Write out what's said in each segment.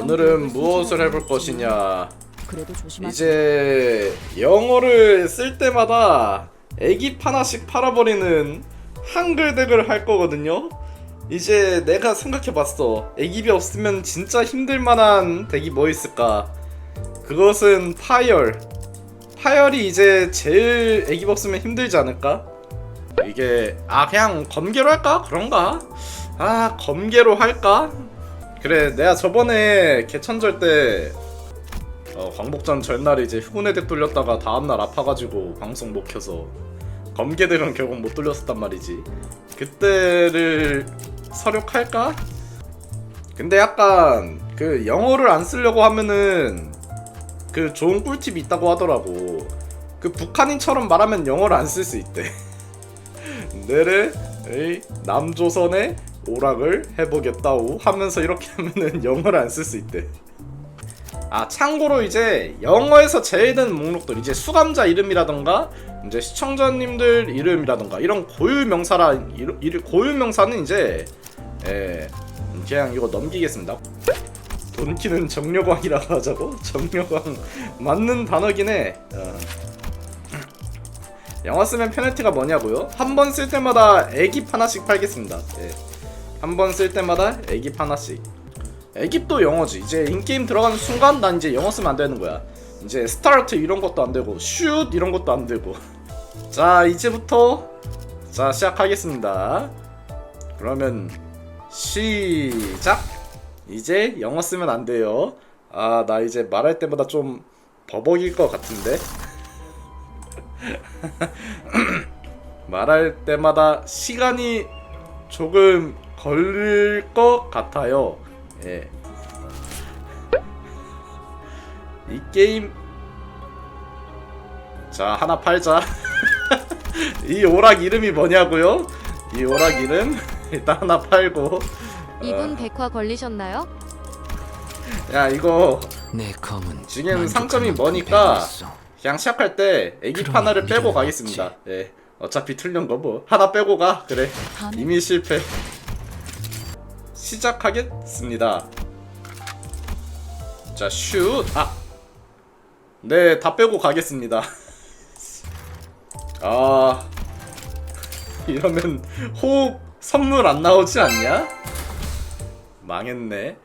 오늘은 무엇을 해볼 것이냐. 이제 영어를 쓸 때마다 애기 하나씩 팔아버리는 한글 덱을 할 거거든요. 이제 내가 생각해봤어. 애기비 없으면 진짜 힘들만한 덱이 뭐 있을까? 그것은 파열. 파열이 이제 제일 애기비 없으면 힘들지 않을까? 이게 아 그냥 검계로 할까? 그런가? 아 검계로 할까? 그래 내가 저번에 개천절 때 어, 광복전 전날에 이제 휴군의 덱 돌렸다가 다음날 아파가지고 방송 못 켜서 검계덱은 결국 못 돌렸었단 말이지. 그때를 서력할까? 근데 약간 그 영어를 안 쓰려고 하면은 그 좋은 꿀팁이 있다고 하더라고. 그 북한인처럼 말하면 영어를 안 쓸 수 있대. 내래 에이, 남조선의 오락을 해보겠다우 하면서 이렇게 하면은 영어를 안 쓸 수 있대 아 참고로 이제 영어에서 제외된 목록들 이제 수감자 이름이라던가 이제 시청자님들 이름이라던가 이런 고유 명사라 이르- 고유 명사는 이제 예 그냥 이거 넘기겠습니다. 돈키는 정력왕이라고 하자고 정력왕 맞는 단어긴 해. 어. 영어 쓰면 페널티가 뭐냐고요? 한 번 쓸 때마다 애깁 하나씩 팔겠습니다. 예. 한 번 쓸 때마다 애깁 하나씩. 애깁도 영어지. 이제 인게임 들어가는 순간 난 이제 영어 쓰면 안 되는 거야. 이제 스타트 이런 것도 안 되고 슛 이런 것도 안 되고. 자 이제부터 자 시작하겠습니다. 그러면 시작. 이제 영어 쓰면 안 돼요. 아 나 이제 말할 때마다 좀 버벅일 것 같은데. 말할 때마다 시간이 조금 걸릴 것 같아요. 예. 이 게임 자 하나 팔자. 이 오락 이름이 뭐냐고요? 이 오락 이름 일단 하나 팔고. 이분 백화 걸리셨나요? 야 이거 내 검은 지금 상점이 뭐니까 그냥 시작할 때 애기 그럼 하나를 빼고 가겠습니다. 예. 어차피 틀린 거 뭐. 하나 빼고 가. 그래. 이미 실패. 시작하겠습니다. 자, 슛. 아. 네, 다 빼고 가겠습니다. 아. 이러면 호흡 선물 안 나오지 않냐? 망했네.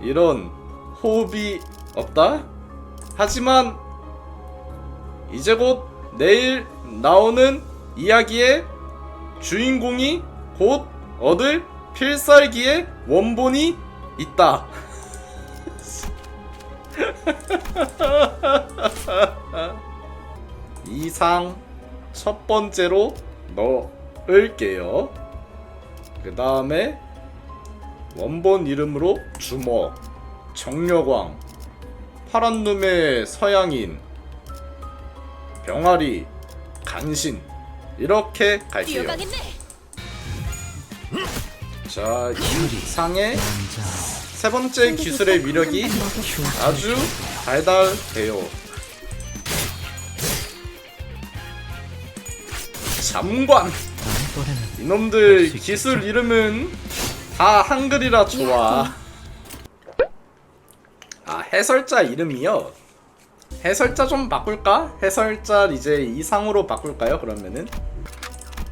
이런 호흡이 없다? 하지만 이제 곧 내일 나오는 이야기의 주인공이 곧 얻을 필살기의 원본이 있다. 이상 첫 번째로 넣을게요. 그 다음에 원본 이름으로 주먹, 정력왕, 파란 놈의 서양인, 병아리, 간신 이렇게 갈게요. 자, 이상의 세 번째 기술의 위력이 아주 달달해요. 잠관! 이놈들 기술 이름은 다 한글이라 좋아. 아, 해설자 이름이요? 해설자 좀 바꿀까? 해설자 이제 이상으로 바꿀까요? 그러면은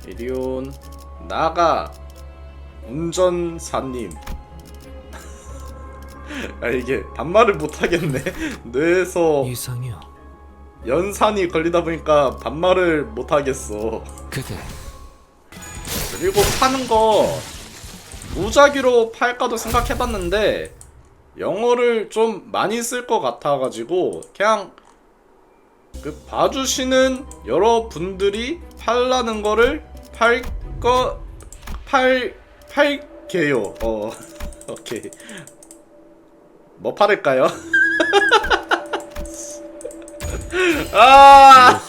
이리온 나가 운전사님. 아 이게 반말을 못하겠네. 뇌에서 이상이요. 연산이 걸리다 보니까 반말을 못하겠어. 그대. 그리고 파는 거 무작위로 팔까도 생각해봤는데 영어를 좀 많이 쓸 것 같아가지고 그냥 그 봐주시는 여러분들이 팔라는 거를 팔 거 팔 팔게요. 어 오케이 뭐 팔을까요? 아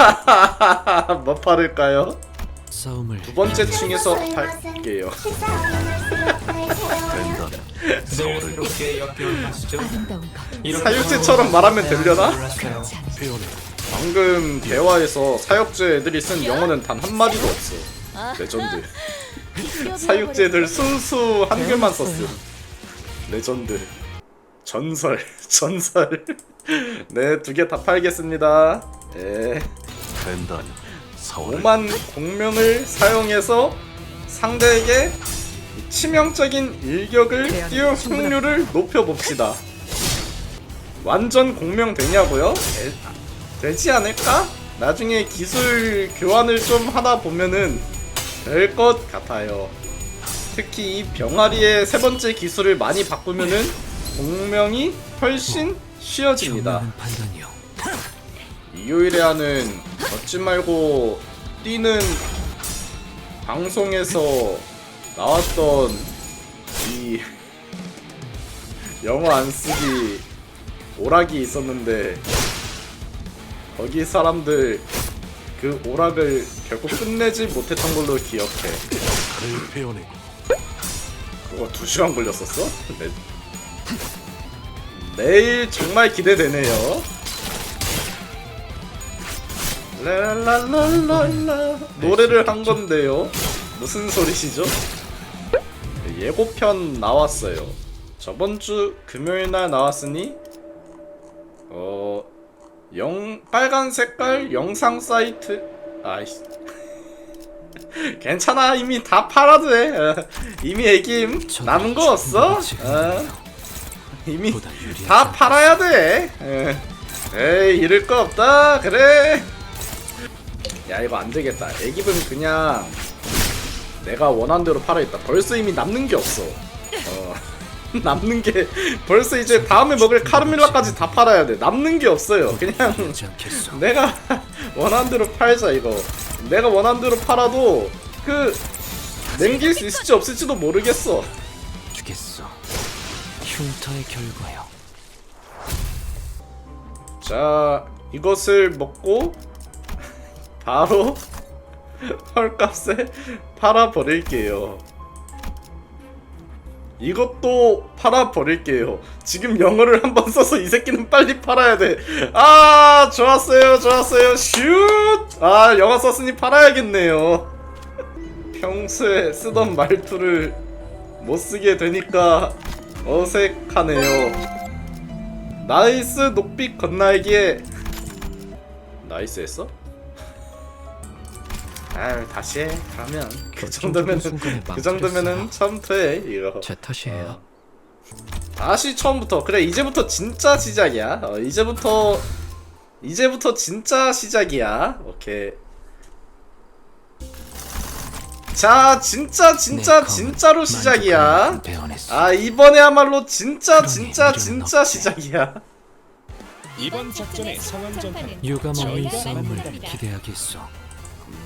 뭐 팔을까요? 싸움을 두 번째 층에서 팔게요. 아름다운 것 사육제처럼 말하면 되려나? 방금 대화에서 사육제 애들이 쓴 영어는 단 한 마디도 없어. 레전드. 사육제들 순수 한글만 썼음. 레전드 전설 전설 네 두 개 다 팔겠습니다 예 벤단 서울 5만 공명을 사용해서 상대에게 치명적인 일격을 대안이 띄울. 확률을 높여봅시다 완전 공명 되냐고요? 되, 되지 않을까? 나중에 기술 교환을 좀 하다 보면은 될 것 같아요. 특히 이 병아리의 세 번째 기술을 많이 바꾸면은 공명이 훨씬 쉬워집니다. 일요일에 하는 걷지 말고 뛰는 방송에서 나왔던 이 영어 안 쓰기 오락이 있었는데 거기 사람들 그 오락을 결국 끝내지 못했던 걸로 기억해. 칼을 베어내고 그거 두 시간 걸렸었어? 네. 내일 정말 기대되네요. 랄랄랄랄라 노래를 한 건데요. 무슨 소리시죠? 예고편 나왔어요. 저번 주 금요일 날 나왔으니 어 영 빨간 색깔 영상 사이트 아이씨 괜찮아 이미 다 팔아도 돼. 어, 이미 애김 남은 거 없어. 어, 이미 다 팔아야 돼. 에. 에이 잃을 거 없다. 그래. 야 이거 안 되겠다. 애기은 그냥 내가 원한 대로 팔아야겠다. 벌써 이미 남는 게 없어. 어. 남는 게 벌써 이제 다음에 먹을 카르밀라까지 다 팔아야 돼. 남는 게 없어요. 그냥 내가 원하는 대로 팔자 이거 내가 원하는 대로 팔아도 그 남길 수 있을지 없을지도 모르겠어. 주겠어. 흉터의 결과요. 자 이것을 먹고 바로 헐값에 팔아 버릴게요 이것도 팔아 버릴게요. 지금 영어를 한번 써서 이 새끼는 빨리 팔아야 돼 아 좋았어요 좋았어요. 슛 아 영어 썼으니 팔아야겠네요. 평소에 쓰던 말투를 못 쓰게 되니까 어색하네요. 나이스 녹빛 건날기에. 나이스 했어? 아유 다시 해. 그러면. 그 순간에 그 정도면은 망설였어요. 처음부터 해 이거. 제 탓이에요. 다시 처음부터. 그래 이제부터 진짜 시작이야. 어, 이제부터 이제부터 진짜 시작이야. 오케이. 자 진짜 진짜 진짜로 시작이야. 아 이번에야말로 진짜 진짜 진짜. 시작이야. 이번 작전의 상황 전파는 유감 없는 저희가 싸움을. 기대하겠어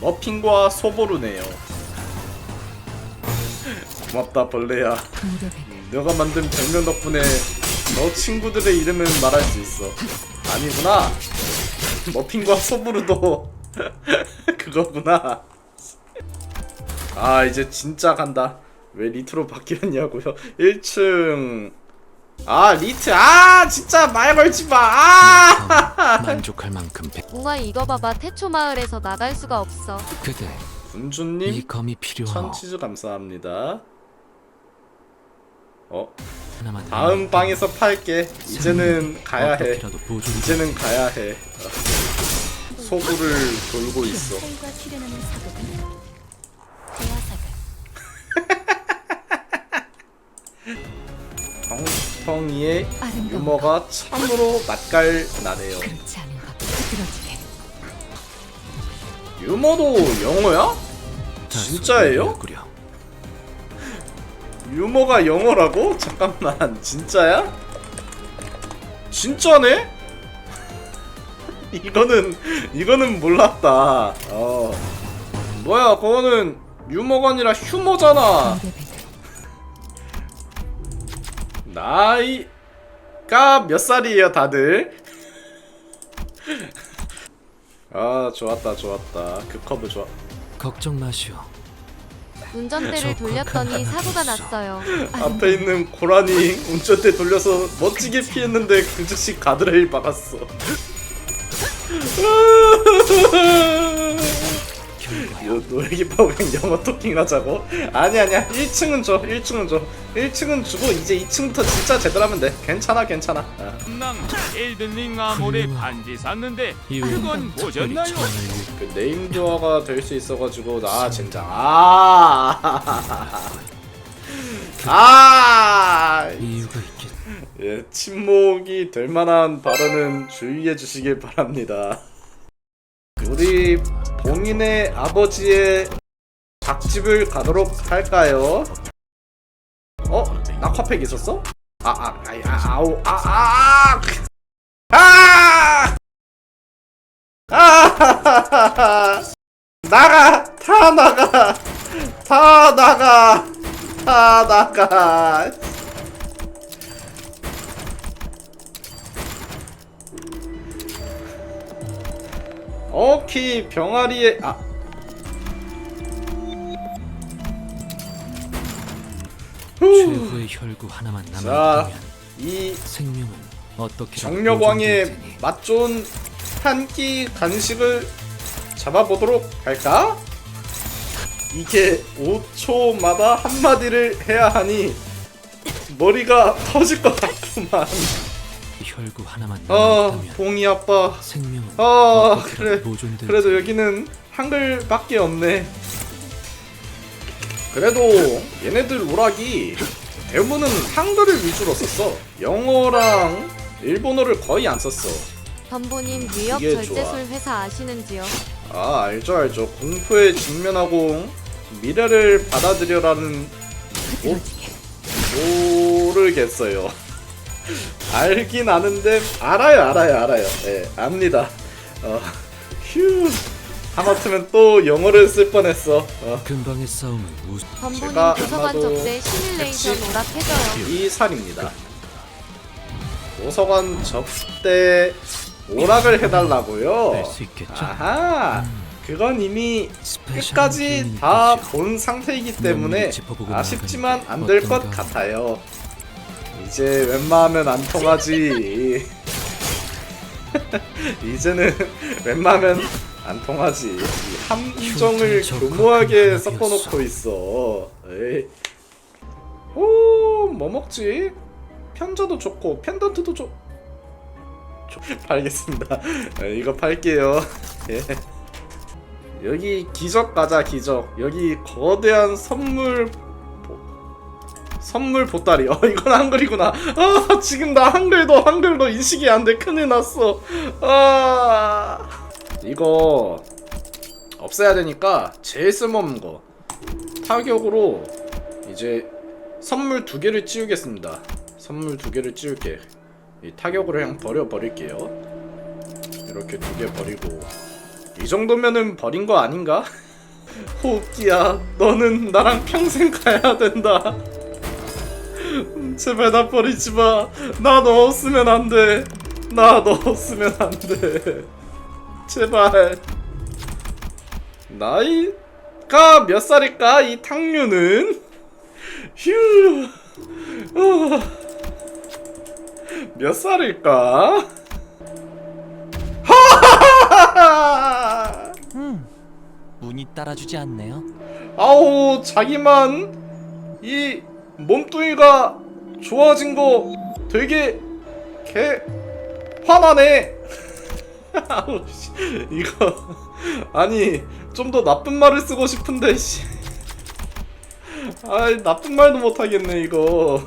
머핀과 소보루네요. 고맙다 벌레야. 너가 만든 별명 덕분에 너 친구들의 이름은 말할 수 있어. 아니구나. 머핀과 소보루도 그거구나. 아 이제 진짜 간다. 왜 리트로 바뀌었냐고요? 1층 아 리트. 아 진짜 말 걸지 마. 아. 내 검은 만족할 만큼 베... 웅아 이거 봐봐. 태초 마을에서 나갈 수가 없어. 그대 이 군주님 검이 필요하오 천치즈 감사합니다. 어? 하나만 다음 방에서 팔게. 이제는 가야 해. 어떻게라도 이제는 가야 해. 어. 소구를 돌고 있어 것 유머가 참으로 맛깔 나네요 그렇지 않은 것 흐트러지게 유머도 영어야? 진짜예요? 유머가 영어라고? 잠깐만 진짜야? 진짜네? 이거는 이거는 몰랐다 어 뭐야 그거는 유머가 아니라 휴머잖아 무릎에 나이가 몇 살이에요 다들? 아 좋았다 좋았다 그 커브 좋아 걱정 마시오 운전대를 저 돌렸더니 사고가. 났어요. 앞에 있는 고라니 운전대 돌려서 멋지게 피했는데 그 즉시 가드레일 박았어 결과 요, 너 애기 파고 그냥 영어 토킹 하자고? 아니 아니야 1층은 줘 1층은 줘 1층은 주고 이제 2층부터 진짜 제대로 하면 돼 괜찮아 괜찮아 아. 난 엘든링 아몰에 반지 샀는데 그건 위해 그 네임 도어가 될 수 있어가지고 나 진짜 아 아, 이유가 있겠. 예, 침묵이 될 만한 발언은 주의해 주시길 바랍니다. 우리 봉인의 아버지의 닭집을 가도록 할까요? 어? 낙화팩 있었어? 아, 아, 아, 아, 아우, 아, 아, 아! 아! 나가! 다 나가! 다 나가! 다 나가! 오케이 병아리의 아. 최후의 혈구 하나만 자, 남았다면 이 생명은 어떻게 정력왕의 맛 좋은 한 끼 간식을 잡아보도록 할까? 이게 5초마다 한마디를 해야 하니 머리가 터질 것 같구만 혈구 하나만 아 남았다면 봉이 아빠 생명은 아 어떻게 그래 보존될 그래도 여기는 한글밖에 없네. 그래도 얘네들 오락이 대부분은 한글을 위주로 썼어. 영어랑 일본어를 거의 안 썼어. 덤보님 위협 이게 절제술. 회사 아시는지요? 아 알죠 알죠. 공포에 직면하고 미래를 받아들여라는 모르겠어요. 알긴 아는데 알아요 알아요 알아요. 예 압니다. 어 휴. 하마터면 또 영어를 쓸 뻔했어. 어. 근방의 싸움은 우스 제가 도서관 아마도 접대 시뮬레이션 오락해줘요. 이 살입니다. 도서관 접대 오락을 해달라고요. 낼수 있겠죠? 아하, 그건 이미 끝까지 다. 본 상태이기 때문에 아쉽지만 안 될 것. 같아요. 이제 웬만하면 안 통하지. 이제는 웬만하면 안 통하지. 이 함정을 적합한 섞어놓고 있어. 에이. 오, 뭐 먹지? 편자도 좋고 펜던트도 좋. 좋- 팔겠습니다. 에, 이거 팔게요. 예. 여기 기적 가자 기적. 여기 거대한 선물 보... 선물 보따리. 어 이건 한글이구나. 아 지금 나 한글도 한글도 인식이 안 돼. 큰일 났어. 아 이거 없애야 되니까 제일 쓸모없는 거 타격으로 이제 선물 두 개를 찌우겠습니다. 선물 두 개를 찌울게. 이 타격으로 그냥 버려 버릴게요. 이렇게 두 개 버리고 이 정도면은 버린 거 아닌가? 호흡기야, 너는 나랑 평생 가야 된다. 음, 제발 나 버리지 마. 나 너 없으면 안 돼. 나 너 없으면 안 돼. 제발. 나이가 몇 살일까? 이 탕류는? 휴. 어. 몇 살일까? 하하하하! 문이 따라주지 않네요. 아우 자기만 이 몸뚱이가 좋아진 거 되게 개 화나네. 아우 씨 이거 아니 좀 더 나쁜 말을 쓰고 싶은데 씨. 아이 나쁜 말도 못 하겠네 이거.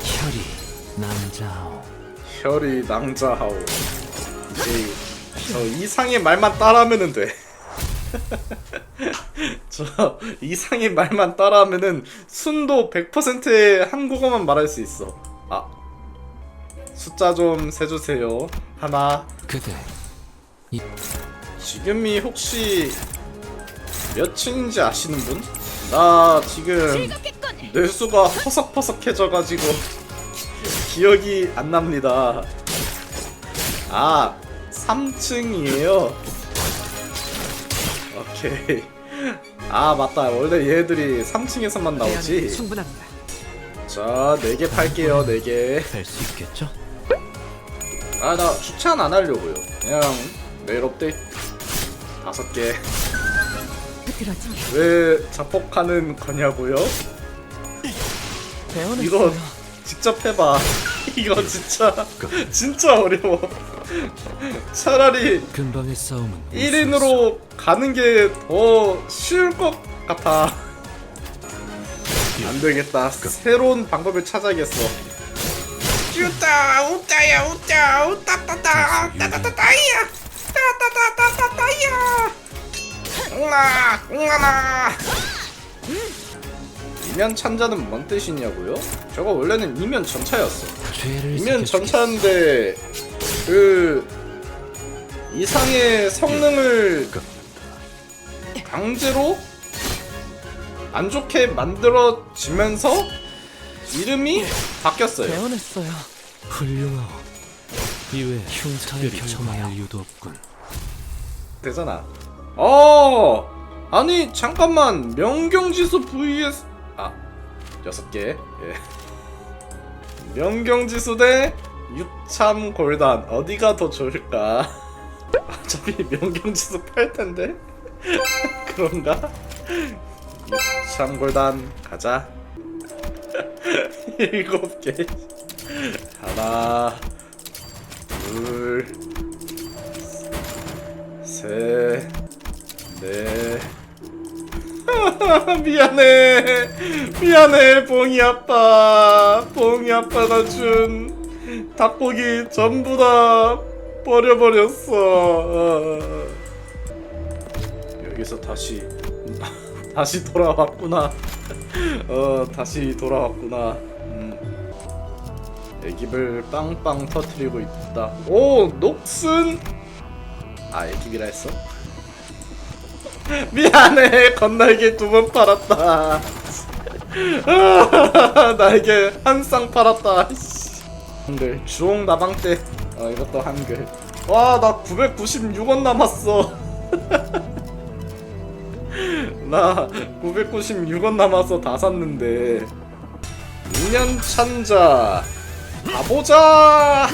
혈이 남자오 혈이 낭자하오. 이제 저 이상의 말만 따라하면은 돼. 저 이상의 말만 따라하면은 순도 100%의 한국어만 말할 수 있어. 아 숫자 좀 세주세요. 하나. 그대 지금이 혹시 몇 층인지 아시는 분? 나 지금 뇌수가 퍼석퍼석해져가지고 기억이 안 납니다. 아, 3층이에요. 오케이. 아, 맞다. 원래 얘들이 3층에서만 나오지. 충분합니다. 자, 4개 팔게요, 4개. 뺄수 있겠죠? 아, 나 추천 안 하려고요. 그냥 내일 업데이트 5개. 흐트러지게 왜 자폭하는 거냐고요? 이거 직접 해봐. 이거 진짜 진짜 어려워. 차라리 금방의 싸움은 1인으로 가는 게 더 쉬울 것 같아. 안 되겠다. 새로운 방법을 찾아야겠어. 우따 우따야 우따 우따따따 따따따따야 따따따따따야 응아 응아나 이면 찬자는 뭔 뜻이냐고요? 저거 원래는 이면 전차였어. 이면. 전차인데 그 이상의 성능을 강제로 안 좋게 만들어지면서 이름이 바뀌었어요. 배워냈어요. 훌륭하오. 이외 흉차에 결정할 이유도 없군. 되잖아. 어 아니 잠깐만 명경지수 vs 아 여섯 개. 예. 명경지수 대 유참 골단 어디가 더 좋을까? 어차피 명경지수 팔 텐데 그런가? 유참 골단 가자. 일곱 개. 하나, 둘, 셋, 넷. 미안해, 미안해, 봉이 아빠. 봉이 아빠가 준 닭고기 전부 다 버려버렸어. 어. 여기서 다시 다시 돌아왔구나. 어, 다시 돌아왔구나. 음. 애기를 빵빵 터트리고 있다. 오, 녹슨. 아, 애기비라 했어? 미안해, 건날개 두 번 팔았다. 아, 날개 한 쌍 팔았다. 씨. 한글 주홍 나방 때. 어, 이것도 한글. 와, 나 996원 남았어. 나 996원 남아서 다 샀는데 2년 찬자 가보자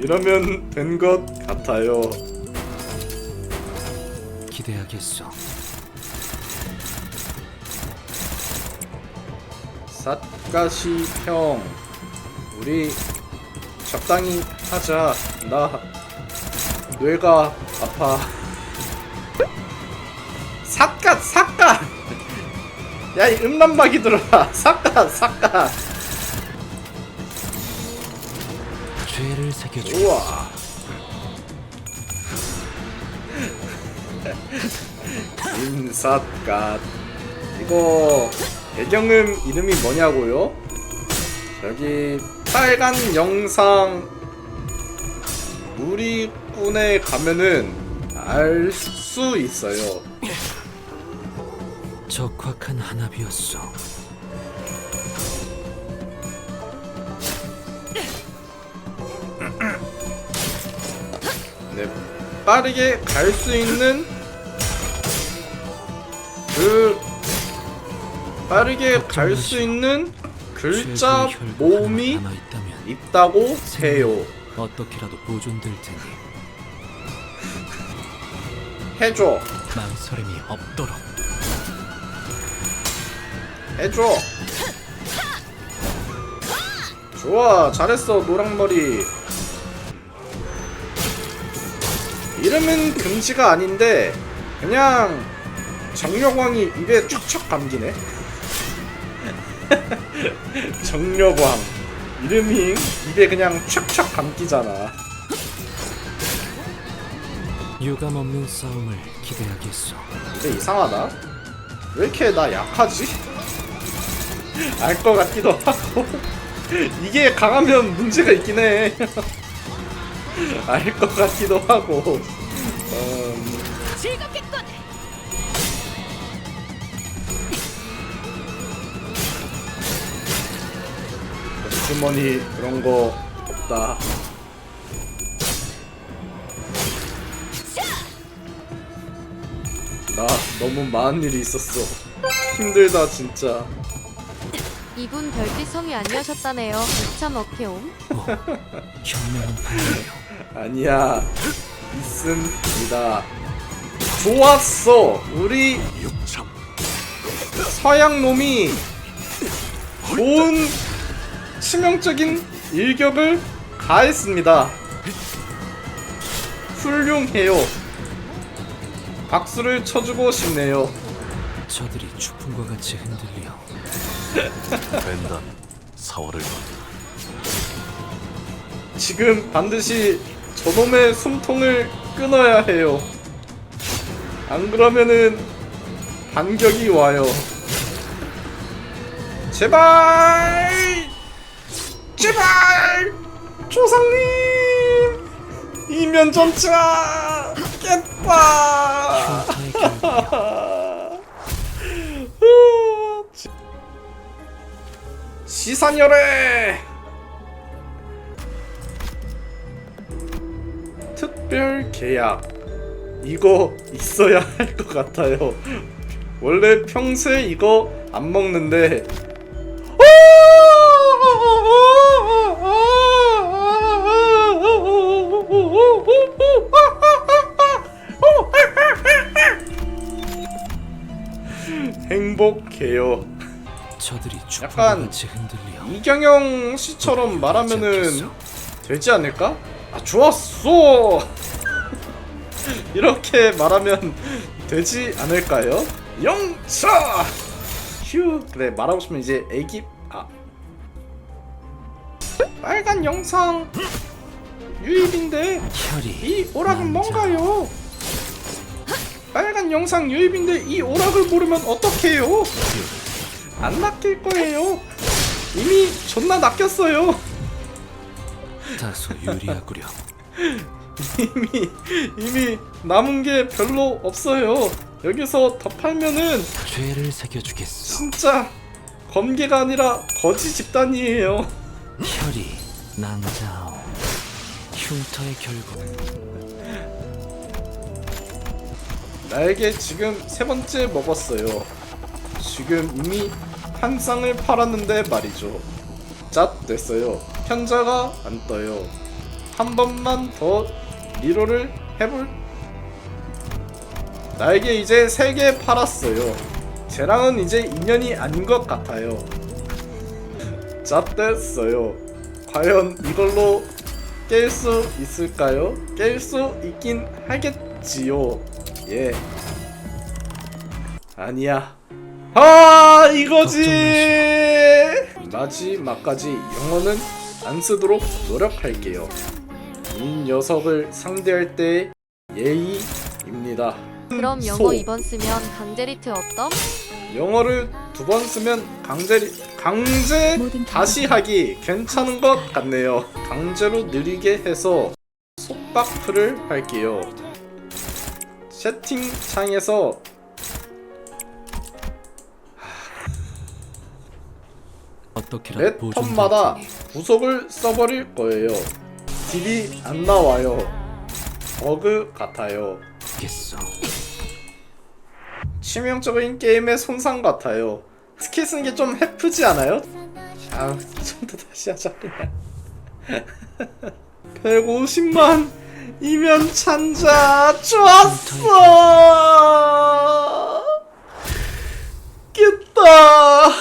이러면 된 것 같아요 기대하겠소. 삿가시 형 우리 적당히 하자. 나 뇌가 아파. 삿갓 삿갓! 야이 음란막이 들어와 삿갓 삿갓! 죄를 새겨주. 우와 인삿갓 이거 배경음 이름이 뭐냐고요? 여기 빨간 영상 무리꾼에 가면은 알 수 있어요 적확한 한압이었소. 네, 빠르게 갈 수 있는 그 빠르게 갈 수 있는 글자 모음이 남아있다면 있다고 해요. 어떻게라도 보존될 테니 해줘, 망설임이 없도록. 해줘. 좋아, 잘했어, 노랑머리. 이름은 금지가 아닌데 그냥 정력왕이 입에 척척 감기네. 정력왕 이름이 입에 그냥 척척 감기잖아. 유감 없는 싸움을 기대하겠소. 근데 이상하다. 왜 이렇게 나 약하지? 알 것 같기도 하고 이게 강하면 문제가 있긴 해. 알 것 같기도 하고. 음, 주머니 그런 거 없다. 나 너무 많은 일이 있었어. 힘들다 진짜. 이분 별빛 성이 아니하셨다네요. 참 어케옴. 현명한 판단이요. 아니야 있습니다 좋았어. 우리 서양 놈이 좋은 치명적인 일격을 가했습니다. 훌륭해요. 박수를 쳐주고 싶네요. 저들이 추풍과 같이 흔들려 벤단 사월을 지금 반드시 저놈의 숨통을 끊어야 해요. 안 그러면은 반격이 와요. 제발! 제발! 조상님! 이면 전차! 깼다! 시산열애! 특별 계약 이거 있어야 할 것 같아요. 원래 평소에 이거 안 먹는데 행복해요. 저들이 약간 같이 흔들려 이경영 씨처럼 말하면은 되지 않을까? 아 좋았어. 이렇게 말하면 되지 않을까요? 영차. 휴 그래 말하고 싶으면 이제 애기 아 빨간 영상 유입인데 이 오락은. 뭔가요? 빨간 영상 유입인데 이 오락을 모르면 어떡해요? 안 낚일 거예요. 이미 존나 낚였어요. 다소 유리하구려 이미 이미 남은 게 별로 없어요. 여기서 더 팔면은 죄를 새겨주겠어 진짜 검계가 아니라 거지 집단이에요. 혈이 낭자오 흉터의 결과 는 나에게 지금 세 번째 먹었어요. 지금 이미 한 쌍을 팔았는데 말이죠. 짭 됐어요. 편자가 안 떠요. 한 번만 더 리로를 해볼. 나에게 이제 세 개 팔았어요. 쟤랑은 이제 인연이 아닌 것 같아요. 짭 됐어요. 과연 이걸로 깰 수 있을까요? 깰 수 있긴 하겠지요. 예. 아니야. 아 이거지. 마지막까지 영어는 안 쓰도록 노력할게요. 이 녀석을 상대할 때 예의입니다. 그럼 영어 소. 2번 쓰면 강제리트 어떤? 영어를 두 번 쓰면 강제 강제 다시 하기 괜찮은 것 같네요. 강제로 느리게 해서 속박풀을 할게요. 채팅창에서 어떻게라도 매 보존될 턴마다 테니 구속을 써버릴 거예요. 딜이 안 나와요. 버그 같아요. 겠어 치명적인 게임의 손상 같아요. 스킬 쓰는 게 좀 해프지 않아요? 아, 좀 더 다시 하자 그냥. 150만 이면 찬자. 좋았어. 깼다.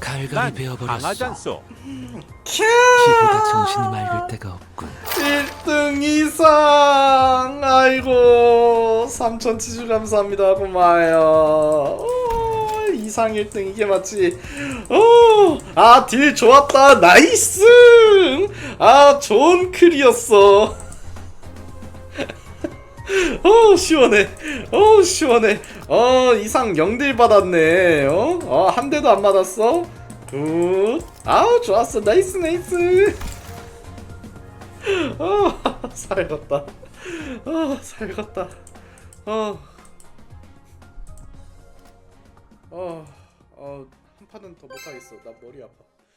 갈갈이 난 베어버렸어. 않소. 기부가 정신이 맑을 때가 없군. 1등 이상. 아이고 3천 치즈 감사합니다. 고마워요. 오, 이상 1등 이게 맞지 아 딜 좋았다. 나이스! 아 좋은 클이었어. 어 시원해. 어 시원해. 어 이상 0딜 받았네. 어한 대도 안 맞았어? 굿 아우 좋았어. 나이스 나이스. 어, 살갔다. 어, 살갔다. 어. 어, 어, 한 판은 더 못하겠어. 나 머리 아파.